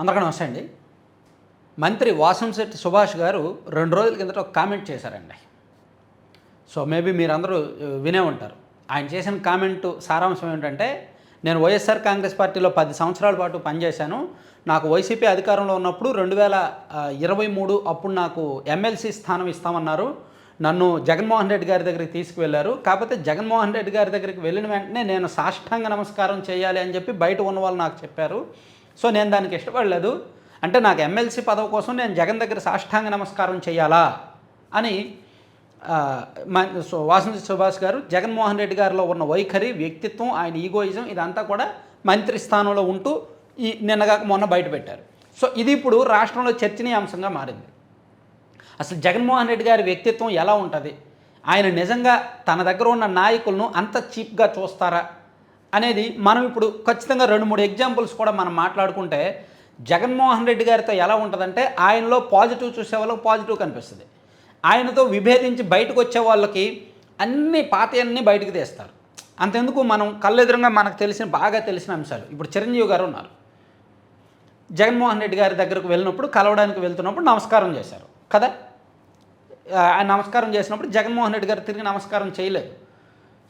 అందరికీ నమస్తే అండి. మంత్రి వాసంశెట్టి సుభాష్ గారు రెండు రోజుల కిందట ఒక కామెంట్ చేశారండి. సో మేబీ మీరందరూ వినే ఉంటారు. ఆయన చేసిన కామెంట్ సారాంశం ఏంటంటే నేను వైఎస్ఆర్ కాంగ్రెస్ పార్టీలో పది సంవత్సరాల పాటు పనిచేశాను. నాకు వైసీపీ అధికారంలో ఉన్నప్పుడు రెండు వేల ఇరవై మూడు అప్పుడు నాకు ఎమ్మెల్సీ స్థానం ఇస్తామన్నారు. నన్ను జగన్మోహన్ రెడ్డి గారి దగ్గరికి తీసుకువెళ్ళారు కాకపోతే జగన్మోహన్ రెడ్డి గారి దగ్గరికి వెళ్ళిన వెంటనే నేను సాష్టాంగ నమస్కారం చేయాలి అని చెప్పి బయట ఉన్న వాళ్ళు నాకు చెప్పారు. సో నేను దానికి ఇష్టపడలేదు. అంటే నాకు ఎమ్మెల్సీ పదవి కోసం నేను జగన్ దగ్గర సాష్టాంగ నమస్కారం చేయాలా? అని మ- సో వాసంతి సుభాష్ గారు జగన్మోహన్ రెడ్డి గారిలో ఉన్న వైఖరి వ్యక్తిత్వం ఆయన ఈగోయిజం ఇదంతా కూడా మంత్రి స్థానంలో ఉంటూ ఈ నిన్నగాక మొన్న బయటపెట్టారు సో ఇది ఇప్పుడు రాష్ట్రంలో చర్చనీయాంశంగా మారింది. అసలు జగన్మోహన్ రెడ్డి గారి వ్యక్తిత్వం ఎలా ఉంటుంది? ఆయన నిజంగా తన దగ్గర ఉన్న నాయకులను అంత చీప్గా చూస్తారా? అనేది మనం ఇప్పుడు ఖచ్చితంగా రెండు మూడు ఎగ్జాంపుల్స్ కూడా మనం మాట్లాడుకుంటే జగన్మోహన్ రెడ్డి గారితో ఎలా ఉంటుందంటే ఆయనలో పాజిటివ్ చూసే వాళ్ళకి పాజిటివ్ కనిపిస్తుంది. ఆయనతో విభేదించి బయటకు వచ్చే వాళ్ళకి అన్ని పాతయన్నీ బయటకు తీస్తారు. అంతెందుకు మనం కళ్ళెదురుగా మనకు తెలిసిన బాగా తెలిసిన అంశాలు. ఇప్పుడు చిరంజీవి గారు ఉన్నారు. జగన్మోహన్ రెడ్డి గారి దగ్గరకు వెళ్ళినప్పుడు కలవడానికి వెళ్తున్నప్పుడు నమస్కారం చేశారు. కదా? ఆ, ఆయన నమస్కారం చేసినప్పుడు జగన్మోహన్ రెడ్డి గారు తిరిగి నమస్కారం చేయలేదు.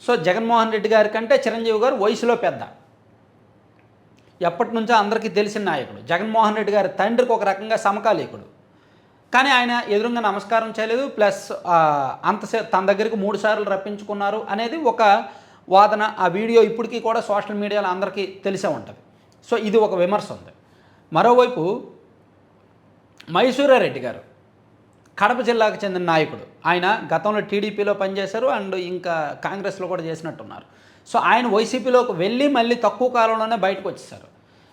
సో జగన్మోహన్ రెడ్డి గారి కంటే చిరంజీవి గారు వయసులో పెద్ద. ఎప్పటి నుంచో అందరికీ తెలిసిన నాయకుడు. జగన్మోహన్ రెడ్డి గారి తండ్రికి ఒక రకంగా సమకాలీకుడు. కానీ ఆయన ఎదురుగా నమస్కారం చేయలేదు. ప్లస్ అంతసే తన దగ్గరికి మూడు సార్లు రప్పించుకున్నారు అనేది ఒక వాదన. ఆ వీడియో ఇప్పటికీ కూడా సోషల్ మీడియాలో అందరికీ తెలిసే ఉంటుంది. సో ఇది ఒక విమర్శ ఉంది. మరోవైపు మైసూరారెడ్డి గారు. కడప జిల్లాకు చెందిన నాయకుడు. ఆయన గతంలో టీడీపీలో పనిచేశారు అండ్ ఇంకా కాంగ్రెస్లో కూడా చేసినట్టున్నారు. సో ఆయన వైసీపీలోకి వెళ్ళి మళ్ళీ తక్కువ కాలంలోనే బయటకు వచ్చేసారు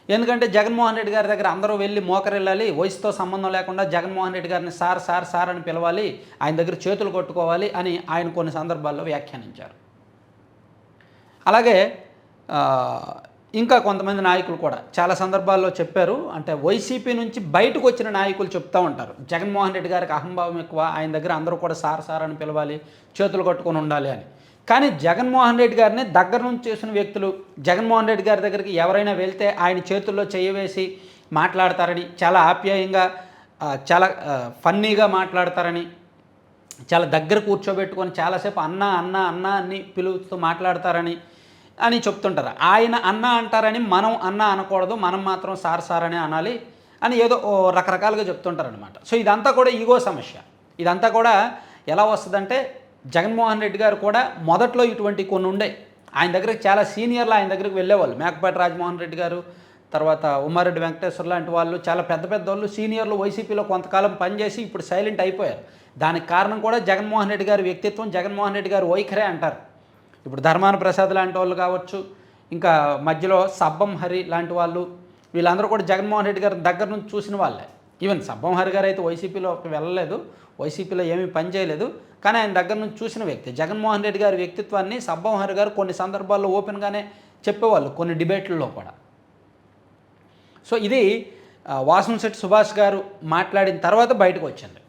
ఎందుకంటే జగన్మోహన్ రెడ్డి గారి దగ్గర అందరూ వెళ్ళి మోకరెళ్ళాలి వయసుతో సంబంధం లేకుండా జగన్మోహన్ రెడ్డి గారిని సార్ సార్ సార్ అని పిలవాలి ఆయన దగ్గర చేతులు కొట్టుకోవాలి అని ఆయన కొన్ని సందర్భాల్లో వ్యాఖ్యానించారు. అలాగే ఇంకా కొంతమంది నాయకులు కూడా చాలా సందర్భాల్లో చెప్పారు. అంటే వైసీపీ నుంచి బయటకు వచ్చిన నాయకులు చెప్తూ ఉంటారు. జగన్మోహన్ రెడ్డి గారికి అహంభావం ఎక్కువ. ఆయన దగ్గర అందరూ కూడా సార్ సార్ అని పిలవాలి చేతులు కట్టుకొని ఉండాలి అని. కానీ జగన్మోహన్ రెడ్డి గారిని దగ్గర నుంచి చేసిన వ్యక్తులు జగన్మోహన్ రెడ్డి గారి దగ్గరికి ఎవరైనా వెళ్తే ఆయన చేతుల్లో చేయవేసి మాట్లాడతారని చాలా ఆప్యాయంగా చాలా ఫన్నీగా మాట్లాడతారని చాలా దగ్గర కూర్చోబెట్టుకొని చాలాసేపు అన్న అన్న అన్న అని పిలుస్తూ మాట్లాడతారని అని చెప్తుంటారు. ఆయన అన్న అంటారని మనం అన్న అనకూడదు మనం మాత్రం సార్ సార్ అని అనాలి అని ఏదో రకరకాలుగా చెప్తుంటారనమాట సో ఇదంతా కూడా ఈగో సమస్య. ఇదంతా కూడా ఎలా వస్తుందంటే జగన్మోహన్ రెడ్డి గారు కూడా మొదట్లో ఇటువంటి కొన్ని ఉండే. ఆయన దగ్గరికి చాలా సీనియర్లు ఆయన దగ్గరికి వెళ్ళేవాళ్ళు. మేకపాటి రాజమోహన్ రెడ్డి గారు తర్వాత ఉమ్మారెడ్డి వెంకటేశ్వర లాంటి వాళ్ళు చాలా పెద్ద పెద్ద వాళ్ళు సీనియర్లు వైసీపీలో కొంతకాలం పనిచేసి ఇప్పుడు సైలెంట్ అయిపోయారు. దానికి కారణం కూడా జగన్మోహన్ రెడ్డి గారి వ్యక్తిత్వం జగన్మోహన్ రెడ్డి గారు వైఖరే అంటారు. ఇప్పుడు ధర్మాన ప్రసాద్ లాంటి వాళ్ళు కావచ్చు ఇంకా మధ్యలో సబ్బం హరి లాంటి వాళ్ళు వీళ్ళందరూ కూడా జగన్మోహన్ రెడ్డి గారి దగ్గర నుంచి చూసిన వాళ్ళే. ఈవెన్ సబ్బం హరి గారు అయితే వైసీపీలో వెళ్ళలేదు వైసీపీలో ఏమీ పని చేయలేదు కానీ ఆయన దగ్గర నుంచి చూసిన వ్యక్తి జగన్మోహన్ రెడ్డి గారి వ్యక్తిత్వాన్ని సబ్బం హరి గారు కొన్ని సందర్భాల్లో ఓపెన్గానే చెప్పేవాళ్ళు కొన్ని డిబేట్లలో కూడా. సో ఇది వాసంశెట్టి సుభాష్ గారు మాట్లాడిన తర్వాత బయటకు వచ్చింది.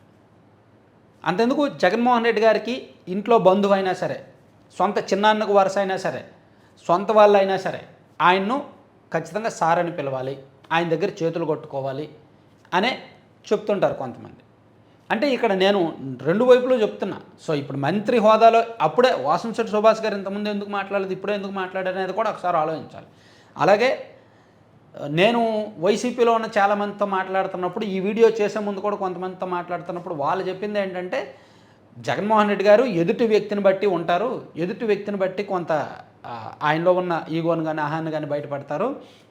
అంతెందుకు జగన్మోహన్ రెడ్డి గారికి ఇంట్లో బంధువు అయినా సరే సొంత చిన్నాన్నకు వరుస అయినా సరే సొంత వాళ్ళు అయినా సరే ఆయన్ను ఖచ్చితంగా సార్ అని పిలవాలి ఆయన దగ్గర చేతులు కొట్టుకోవాలి అనే చెప్తుంటారు కొంతమంది. అంటే ఇక్కడ నేను రెండు వైపులు చెప్తున్నా. సో ఇప్పుడు మంత్రి హోదాలో అప్పుడే వాసంశెట్టి సుభాష్ గారు ఇంతకుముందు ఎందుకు మాట్లాడలేదు ఇప్పుడే ఎందుకు మాట్లాడారు అనేది కూడా ఒకసారి ఆలోచించాలి. అలాగే నేను వైసీపీలో ఉన్న చాలామందితో మాట్లాడుతున్నప్పుడు ఈ వీడియో చేసే ముందు కూడా కొంతమందితో మాట్లాడుతున్నప్పుడు వాళ్ళు చెప్పింది ఏంటంటే జగన్మోహన్ రెడ్డి గారు ఎదుటి వ్యక్తిని బట్టి ఉంటారు. ఎదుటి వ్యక్తిని బట్టి కొంత ఆయనలో ఉన్న ఈగోను కానీ ఆహాన్ని కానీ బయటపడతారు.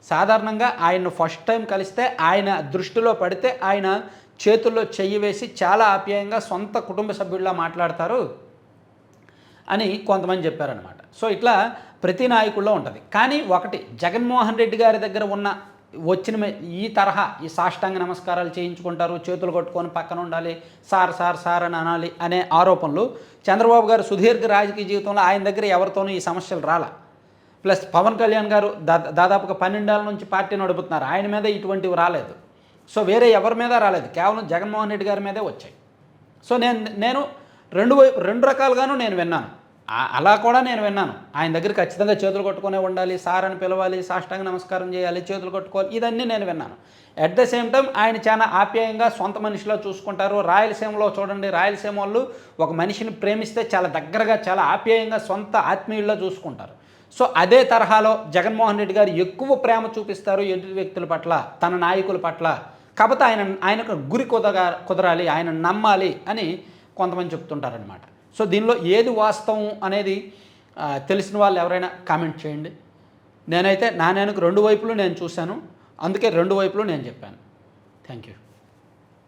సాధారణంగా ఆయన ఫస్ట్ టైం కలిస్తే ఆయన దృష్టిలో పడితే ఆయన చేతుల్లో చెయ్యి వేసి చాలా ఆప్యాయంగా సొంత కుటుంబ సభ్యుల్లా మాట్లాడతారు అని కొంతమంది చెప్పారనమాట సో ఇట్లా ప్రతి నాయకుల్లో ఉంటుంది. కానీ ఒకటి జగన్మోహన్ రెడ్డి గారి దగ్గర ఉన్న వచ్చిన ఈ తరహా ఈ సాష్టాంగ నమస్కారాలు చేయించుకుంటారు చేతులు కొట్టుకొని పక్కన ఉండాలి సార్ సార్ సార్ అని అనాలి అనే ఆరోపణలు చంద్రబాబు గారు సుదీర్ఘ రాజకీయ జీవితంలో ఆయన దగ్గర ఎవరితోనూ ఈ సమస్యలు రాలా. ప్లస్ పవన్ కళ్యాణ్ గారు దా- దాదాపుగా పన్నెండేళ్ళ నుంచి పార్టీ నడుపుతున్నారు. ఆయన మీద ఇటువంటివి రాలేదు. సో వేరే ఎవరి మీద రాలేదు. కేవలం జగన్మోహన్ రెడ్డి గారి మీదే వచ్చాయి. సో నేను నేను రెండు రెండు రకాలుగాను నేను విన్నాను. అలా కూడా నేను విన్నాను. ఆయన దగ్గర ఖచ్చితంగా చేతులు కొట్టుకునే ఉండాలి సార్ అని పిలవాలి సాష్టాంగ నమస్కారం చేయాలి చేతులు కొట్టుకోవాలి ఇదన్నీ నేను విన్నాను. అట్ ద సేమ్ టైం ఆయన చాలా ఆప్యాయంగా సొంత మనిషిలో చూసుకుంటారు. రాయలసీమలో చూడండి రాయలసీమ వాళ్ళు ఒక మనిషిని ప్రేమిస్తే చాలా దగ్గరగా చాలా ఆప్యాయంగా సొంత ఆత్మీయుల్లో చూసుకుంటారు. సో అదే తరహాలో జగన్మోహన్ రెడ్డి గారు ఎక్కువ ప్రేమ చూపిస్తారు ఎదుటి వ్యక్తుల పట్ల తన నాయకుల పట్ల. కాకపోతే ఆయన ఆయనకు గురి కుదగా కుదరాలి ఆయన నమ్మాలి అని కొంతమంది చెప్తుంటారనమాట సో దీనిలో ఏది వాస్తవం అనేది తెలిసిన వాళ్ళు ఎవరైనా కామెంట్ చేయండి. నేనైతే నాణ్యానికి రెండు వైపులు నేను చూశాను. అందుకే రెండు వైపులు నేను చెప్పాను. Thank you.